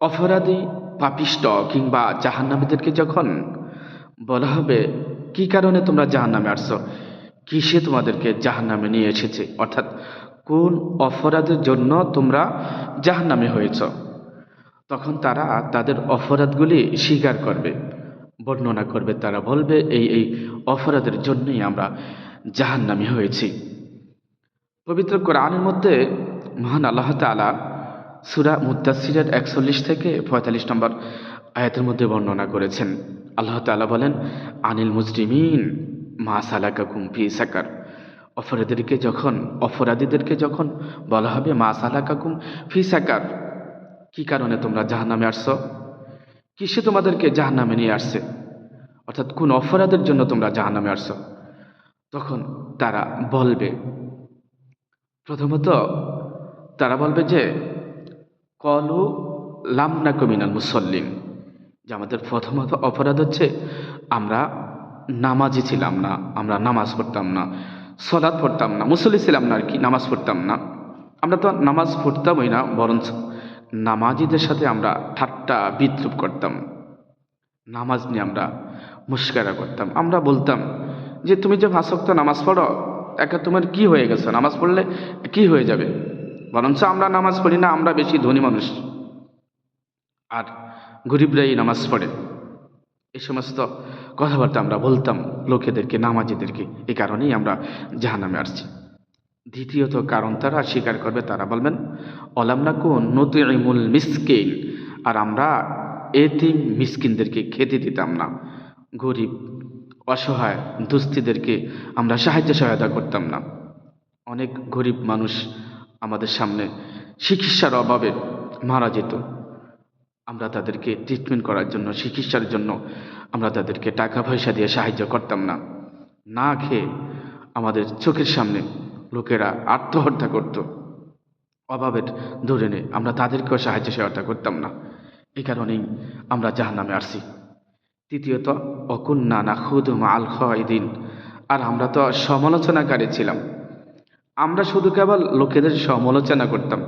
অপরাধী পাপিষ্ট কিংবা জাহান্নামীদেরকে যখন বলা হবে, কি কারণে তোমরা জাহান্নামে আসছো? কিসে তোমাদেরকে জাহান্নামে নিয়ে এসেছে? অর্থাৎ, কোন অপরাধের জন্য তোমরা জাহান্নামে হয়েছ? তখন তারা তাদের অপরাধগুলি স্বীকার করবে, বর্ণনা করবে, তারা বলবে, এই এই অপরাধের জন্যই আমরা জাহান্নামী হয়েছি। পবিত্র কোরআনের মধ্যে মহান আল্লাহ তালা সুরা মুদাসিরের একচল্লিশ থেকে পঁয়তাল্লিশ নম্বর আয়াতের মধ্যে বর্ণনা করেছেন। আল্লাহ তালা বলেন, আনিল মুজরিমিন মা সালাকা কুমফি সাকার। অপরাধীদেরকে যখন অপরাধীদেরকে যখন বলা হবে মা সালাকা কুম ফি সাকার, কি কারণে তোমরা জাহান্নামে আসছো? কিসে তোমাদেরকে জাহান্নামে নিয়ে আসছে? অর্থাৎ কোন অপরাধের জন্য তোমরা জাহান্নামে আসছো? তখন তারা বলবে, প্রথমত তারা বলবে যে কলু লামনা কমিনাল মুসল্লিম। যে আমাদের প্রথমত অপরাধ হচ্ছে, আমরা নামাজি ছিলাম না, আমরা নামাজ পড়তাম না সলাদ পড়তাম না, মুসল্লি ছিলাম না আর কি, নামাজ পড়তাম না। আমরা তো নামাজ পড়তামই না, বরঞ্চ নামাজিদের সাথে আমরা ঠাট্টা, বিদ্রুপ করতাম। নামাজ নিয়ে আমরা মুস্কারা করতাম। আমরা বলতাম যে, তুমি যে ভাষক্ত নামাজ পড়ো, একা তোমার কি হয়ে গেছে? নামাজ পড়লে কি হয়ে যাবে? বরঞ্চ আমরা নামাজ পড়ি না, আমরা বেশি ধনী মানুষ। আর গরিবরাই নামাজ পড়ে। এই সমস্ত কথাবার্তা আমরা বলতাম লোকেদেরকে, নামাজিদেরকে। এই কারণেই আমরা জাহানামে আসছি। দ্বিতীয়ত কারণ তারা স্বীকার করবে, তারা বলবেন অলামনা কোন নতুল মিসকিন। আর আমরা এতিম মিসকিনদেরকে খেতে দিতাম না। গরিব, অসহায় দুস্থিদেরকে আমরা সাহায্য সহায়তা করতাম না। অনেক গরিব মানুষ আমাদের সামনে চিকিৎসার অভাবে মারা যেত। আমরা তাদেরকে ট্রিটমেন্ট করার জন্য, চিকিৎসার জন্য আমরা তাদেরকে টাকা পয়সা দিয়ে সাহায্য করতাম না। না খেয়ে আমাদের চোখের সামনে লোকেরা আত্মহত্যা করত। অভাবের ধরে আমরা তাদেরকেও সাহায্য সহায়তা করতাম না। এই কারণেই আমরা জাহান্নামে আসছি তৃতীয়ত, অকুন্না না খুদ আল দিন আর আমরা তো সমালোচনাকারী ছিলাম। আমরা শুধু কেবল লোকেদের সমালোচনা করতাম।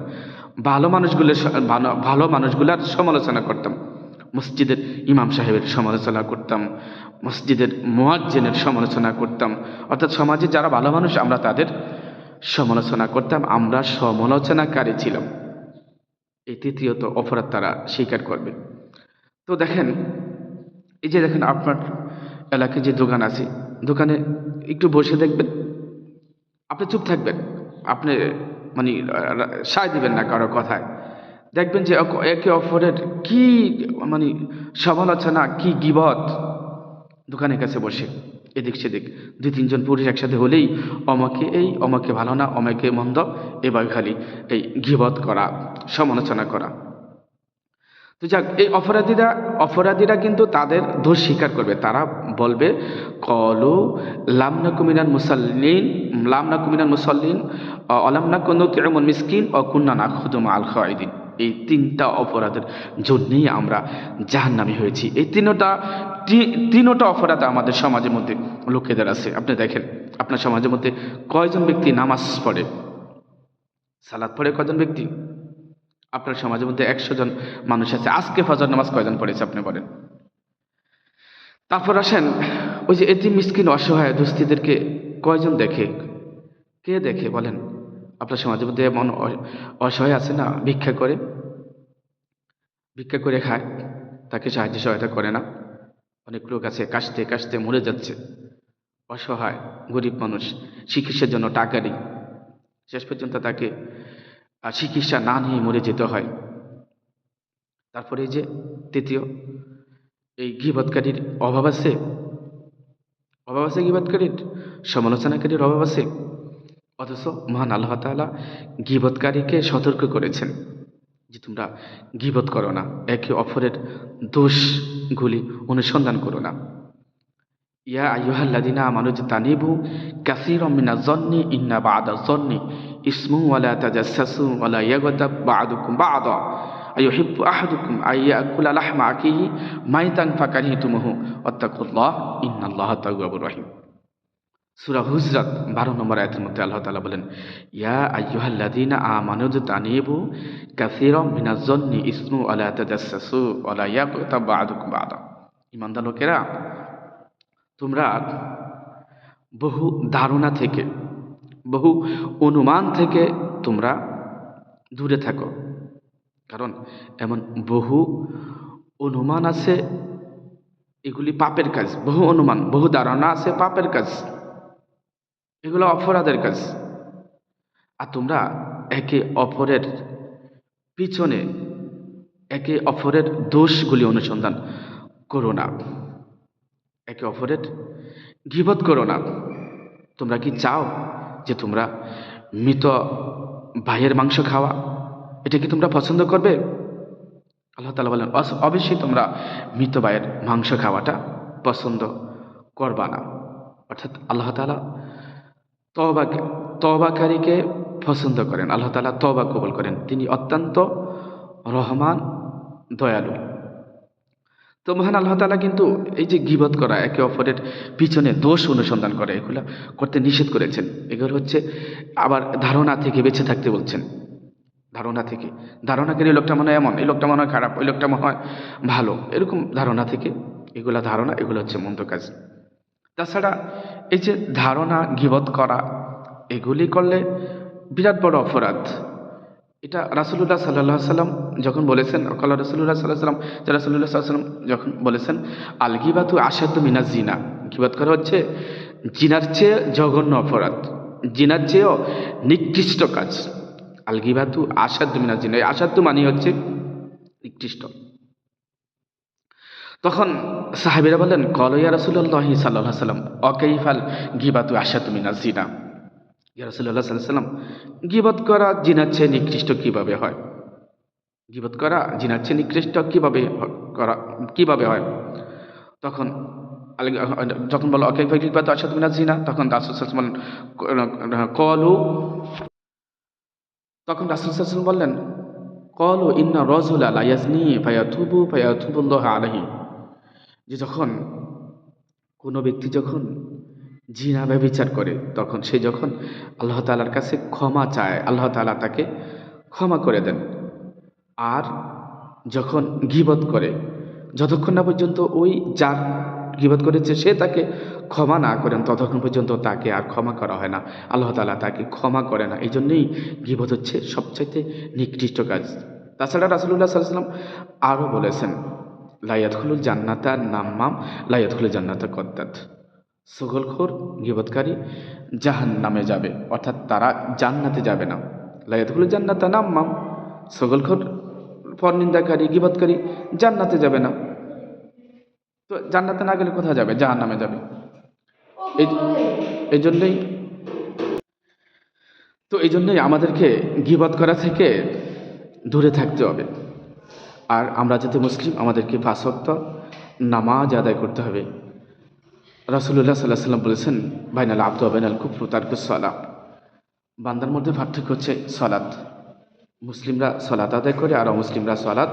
ভালো মানুষগুলোর ভালো মানুষগুলার সমালোচনা করতাম। মসজিদের ইমাম সাহেবের সমালোচনা করতাম। মসজিদের মোয়াজ্জেনের সমালোচনা করতাম। অর্থাৎ সমাজে যারা ভালো মানুষ, আমরা তাদের সমালোচনা করতাম। আমরা সমালোচনাকারী ছিলাম। এই তৃতীয়ত অপরাধ তারা স্বীকার করবে। তো দেখেন, এই যে দেখেন আপনার এলাকায় যে দোকান আছে, দোকানে একটু বসে দেখবেন আপনি চুপ থাকবেন। আপনি মানে সায় দিবেন না কারও কথায়। দেখবেন যে একে অপরের কি মানে সমালোচনা, কি গিবত। দোকানের কাছে বসে, এদিক সেদিক, দুই তিনজন পুরুষ একসাথে হলেই অমাকে এই, অমাকে ভালো না, অমাকে মন্দ, এবার খালি এই গিবত করা, সমালোচনা করা। তো যাক, এই অপরাধীরা অপরাধীরা কিন্তু তাদের দোষ স্বীকার করবে। তারা বলবে, কলু লামনা কুমিনান মুসাল্লিন লামনা কুমিনান মুসল্লিন অলামনা কুন্নতিমন মিসকিন, ও কুন্না না খুদুম আল খাইদিন এই তিনটা অপরাধের জন্যেই আমরা জাহান্নামী হয়েছি। এই তিনটা তিনটা অপরাধ আমাদের সমাজের মধ্যে লোকেদের আছে। আপনি দেখেন, আপনার সমাজের মধ্যে কয়জন ব্যক্তি নামাজ পড়ে? সালাদ পড়ে কয়জন ব্যক্তি? আপনার সমাজের মধ্যে একশো জন মানুষ আছে। আজকে ফজর নামাজ কয়জন পড়েছে আপনি বলেন? তারপর আসেন, ওই যে এটি মিসকিন, অসহায় দুস্থিদেরকে কয়জন দেখে? কে দেখে বলেন? আপনার সমাজের মধ্যে এমন অসহায় আছে না, ভিক্ষা করে? ভিক্ষা করে খায়, তাকে সাহায্য সহায়তা করে না? অনেক লোক আছে, কাশতে কাশতে মরে যাচ্ছে। অসহায়, গরিব মানুষ, চিকিৎসার জন্য টাকা নেই। শেষ পর্যন্ত তাকে আর চিকিৎসা না নিয়ে মরে যেতে হয়। তারপরে যে তৃতীয়, এই গিবৎকারীর অভাব আছে? অভাব আছে গিবৎকারীর? সমালোচনাকারীর অভাব আছে? অথচ মহান আল্লাহ তাআলা গিবৎকারীকে সতর্ক করেছেন যে তোমরা গিবত করো না, একে অপরের দোষগুলি অনুসন্ধান করো না। ইয়া আইয়ুহাল্লাযিনা আমানু তানিবু কাসীরাম মিনাজ জন্নি ইন্না বা'দা জন্নি ইসমু ওয়ালা তাজাসসাসু ওয়ালা ইয়াগতাব বা'দুকুম বা'দা আইয়ুহিব্বু আহাদুকুম আইয়াকুলা লাহমা আকিহি মাইতান ফাকারিহতুমুহু ওয়াত্তাকুল্লাহ ইন্নাল্লাহা তাওয়াবুর রহিম সুরা হুজরাত বারো নম্বর আয়াতের মধ্যে আল্লাহ তাআলা বলেন ইয়া আইয়ুহাল্লাযীনা আমানুদ তানিবু কাসীরাম মিনাজ-জন্নি ইসমু আলা তাজাসসু ওয়ালা ইয়াগতাব বা'দুকুম বা'দা ঈমানদার লোকেরা তোমরা বহু ধারণা থেকে, বহু অনুমান থেকে তোমরা দূরে থাকো। কারণ এমন বহু অনুমান আছে, এগুলি পাপের কাজ। বহু অনুমান, বহু ধারণা আছে পাপের কাজ। এগুলো অপরাধের কাজ। আর তোমরা একে অপরের পিছনে, একে অপরের দোষগুলি অনুসন্ধান করো না। একে অপরের গিবত করো না। তোমরা কি চাও যে তোমরা মৃত ভাইয়ের মাংস খাওয়া? এটা কি তোমরা পছন্দ করবে? আল্লাহ তালা বলেন অবশ্যই তোমরা মৃত ভাইয়ের মাংস খাওয়াটা পছন্দ করবা না। অর্থাৎ আল্লাহ তালা তবাকে তবাকারীকে পছন্দ করেন। আল্লাহ তালা তবা কবল করেন। তিনি অত্যন্ত রহমান, দয়ালু। তো মহান আল্লাহ তালা কিন্তু এই যে গিবত করা, একে অপরের পিছনে দোষ অনুসন্ধান করে, এগুলো করতে নিষেধ করেছেন। এগুলো হচ্ছে আবার ধারণা থেকে বেঁচে থাকতে বলছেন। ধারণা থেকে। ধারণা করে এই লোকটা মনে হয় এমন, এই লোকটা মনে হয় খারাপ, ওই লোকটা মনে হয় ভালো। এরকম ধারণা থেকে, এগুলা ধারণা, এগুলো হচ্ছে মন্দ কাজ। তাছাড়া এই যে ধারণা গিবত করা, এগুলি করলে বিরাট বড় অপরাধ। এটা রাসুল্লাহ সাল্লাহ সাল্লাম যখন বলেছেন কল্লা রসুল্লাহ সাল্লাহ সাল্লাম যে রাসুল্লাহ সাল্লাম যখন বলেছেন আল গিবাতু আসাদ্দ মিনা জিনা, গিবাত করা হচ্ছে জিনার চেয়ে জঘন্য অপরাধ, জিনার চেয়েও নিকৃষ্ট কাজ। আল গিবাতু আসাদ্দ মিনা জিনা, এই আসাদ্দ মানে হচ্ছে নিকৃষ্ট। তখন সাহাবিরা বললেন কলইয়া রসুল্লাহ সাল্লাহ সাল্লাম অকাইফাল গিবাতু আসাদ্দ মিনা জিনা? ইয়া রাসূলুল্লাহ সাল্লাম গিবত করা জিনার চেয়ে নিকৃষ্ট কীভাবে হয়? গিবত করা জিনার চেয়ে নিকৃষ্ট কীভাবে করা, কীভাবে হয়? তখন যখন বলো অকে গীবত আসাদ মিনাজ জিনা তখন রাসূল সাল্লাল্লাহু আলাইহি ওয়াসাল্লাম বললেন, কলু তখন রাসূল সাল্লাল্লাহু আলাইহি ওয়াসাল্লাম বললেন, কলু ইন্না রাজুলা লা ইয়াজনি ফায়াতুবু, ফায়াতুবুল্লাহু আলাইহি যে যখন কোনো ব্যক্তি যখন জিনা ব্যবিচার করে, তখন সে যখন আল্লাহ তালার কাছে ক্ষমা চায়, আল্লাহ তালা তাকে ক্ষমা করে দেন। আর যখন গিবত করে, যতক্ষণ না পর্যন্ত ওই যার গিবত করেছে সে তাকে ক্ষমা না করেন, ততক্ষণ পর্যন্ত তাকে আর ক্ষমা করা হয় না। আল্লাহ তালা তাকে ক্ষমা করে না। এই জন্যেই গিবত হচ্ছে সবচাইতে নিকৃষ্ট কাজ। তাছাড়া রাসুল্লাহ সাল্লাম আরও বলেছেন লাইয়াতখুলুল জান্নাতা নাম্মাম লাইয়াতখুলুল জান্নাতা কদ্দাত। সুগলখোর গিবৎকারী জাহান নামে যাবে, অর্থাৎ তারা জান্নাতে যাবে না। লাইয়াতগুলো জান্নাতা নাম্মাম সগলখোর পরনিন্দাকারী গিবৎকারী জান্নাতে যাবে না। তো জান্নাতে না গেলে কোথায় যাবে? জাহান নামে যাবে। এই জন্যই, তো এই জন্যই আমাদেরকে গিবত করা থেকে দূরে থাকতে হবে। আর আমরা যাতে মুসলিম, আমাদেরকে ফাঁসক্ত নামাজ আদায় করতে হবে। রাসুল্লাহ সাল্লাহ সাল্লাম বলেছেন, বাইনাল আব্দু বাইনাল কুফরু তারকু সলাপ বান্দার মধ্যে পার্থক্য হচ্ছে সলাৎ মুসলিমরা সলাৎ আদায় করে আর অমুসলিমরা সলাৎ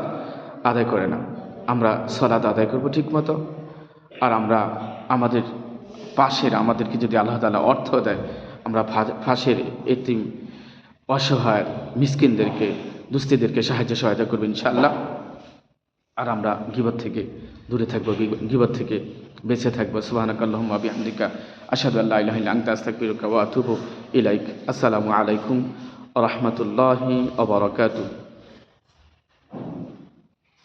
আদায় করে না। আমরা সলাৎ আদায় করব ঠিক মতো আর আমরা আমাদের পাশের, আমাদেরকে যদি আল্লাহ তালা অর্থ দেয়, আমরা ফা- পাশের এতিম, অসহায়, মিসকিনদেরকে, দুস্থিদেরকে সাহায্য সহায়তা করব ইনশাআল্লাহ। আর আমরা গিবত থেকে দূরে থাকব গিবত থেকে বেঁচে থাকব। সুবহানাক আল্লাহুম্মা বিহামদিকা আসাদু আল্লাহ ইলাহা ইল্লা আনতা, আস্তাগফিরুকা ওয়া ইলাইক। আসসালামু আলাইকুম রহমতুল্লাহি বারাকাতুহু।